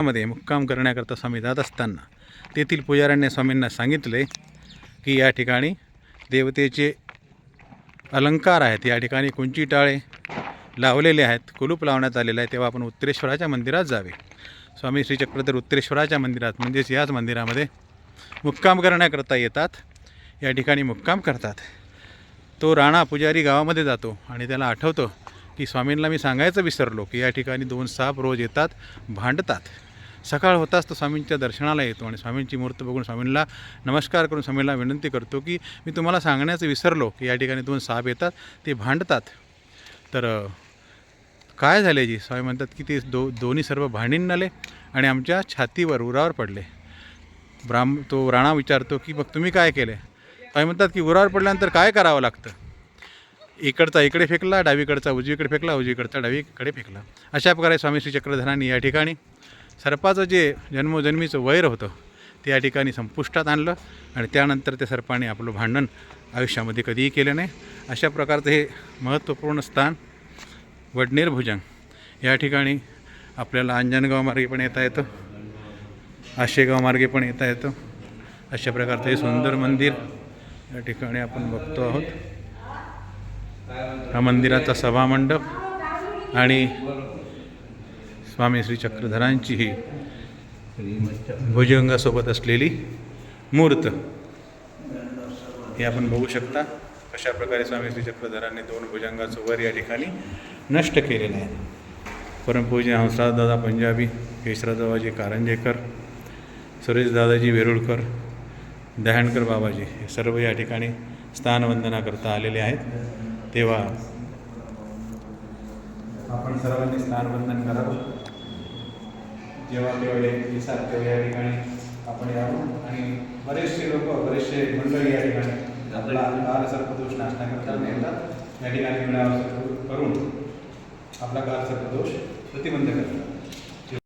मध्ये मुक्काम करण्याकरता स्वामी जात असताना तेथील पुजाऱ्यांनी स्वामींना सांगितले की या ठिकाणी देवतेचे अलंकार आहेत. या ठिकाणी कुंची टाळे लावलेले आहेत. कुलूप लावण्यात आलेलं आहे. तेव्हा आपण उत्तरेश्वराच्या मंदिरात जावे. स्वामी श्री चक्रधर उत्तरेश्वराच्या मंदिरात म्हणजेच याच मंदिरामध्ये मुक्काम करण्याकरता येतात. या ठिकाणी मुक्काम करतात. तो राणा पुजारी गावामध्ये जातो आणि त्याला आठवतो की स्वामींना मी सांगायचं विसरलो की या ठिकाणी दोन साप रोज येतात भांडतात. सकाळ होताच तो स्वामींच्या दर्शनाला येतो आणि स्वामींची मूर्त बघून स्वामींना नमस्कार करून स्वामींना विनंती करतो की मी तुम्हाला सांगण्याचं विसरलो की या ठिकाणी दोन साप येतात ते भांडतात. तर काय झाले जी? स्वामी म्हणतात की ते दो दोन्ही सर्व भांडीन आले आणि आमच्या छातीवर उरावर पडले. ब्राह्म तो राणा विचारतो की मग तुम्ही काय केले? स्वामी म्हणतात की उरावर पडल्यानंतर काय करावं लागतं? इकडचा इकडे फेकला डावीकडचा उजवीकडे फेकला उजवीकडचा डावीकडे फेकला. अशा प्रकारे स्वामी श्री चक्रधरांनी या ठिकाणी सर्पाचं जे जन्मोजन्मीचं वैर होतं ते या ठिकाणी संपुष्टात आणलं आणि त्यानंतर त्या सर्पाने आपलं भांडण आयुष्यामध्ये कधीही केलं नाही. अशा प्रकारचं हे महत्त्वपूर्ण स्थान वडनेर भुजंग या ठिकाणी आपल्याला अंजनगाव मार्गे पण येता येतं आशेगाव मार्गे पण येता येतं. अशा प्रकारचं हे सुंदर मंदिर या ठिकाणी आपण बघतो आहोत. हा मंदिराचा सभामंडप आणि स्वामी श्री चक्रधरांची ही भुजंगासोबत असलेली मूर्त. हे आपण बघू शकता. कशा प्रकारे स्वामी श्री चक्रधरांनी दोन भुजंगाचं वर या ठिकाणी नष्ट केलेलं आहे. परमपूज्य हंसराजदादा पंजाबी केशराजबाजी कारंजेकर सुरेश दादाजी वेरुळकर दहाणकर बाबाजी हे सर्व या ठिकाणी स्थानवंदना करता आलेले आहेत. तेव्हा आपण सर्वांनी स्थानवंदन करावं. जेव्हा तेवढे दिसात तेव्हा या ठिकाणी आपण यावं. आणि बरेचसे लोक बरेचसे मंडळी या ठिकाणी आपला काल सर्पदोष नाशनाकरता येतात. या ठिकाणी मिळावा करून आपला काल सर्पदोष प्रतिबंध करतात.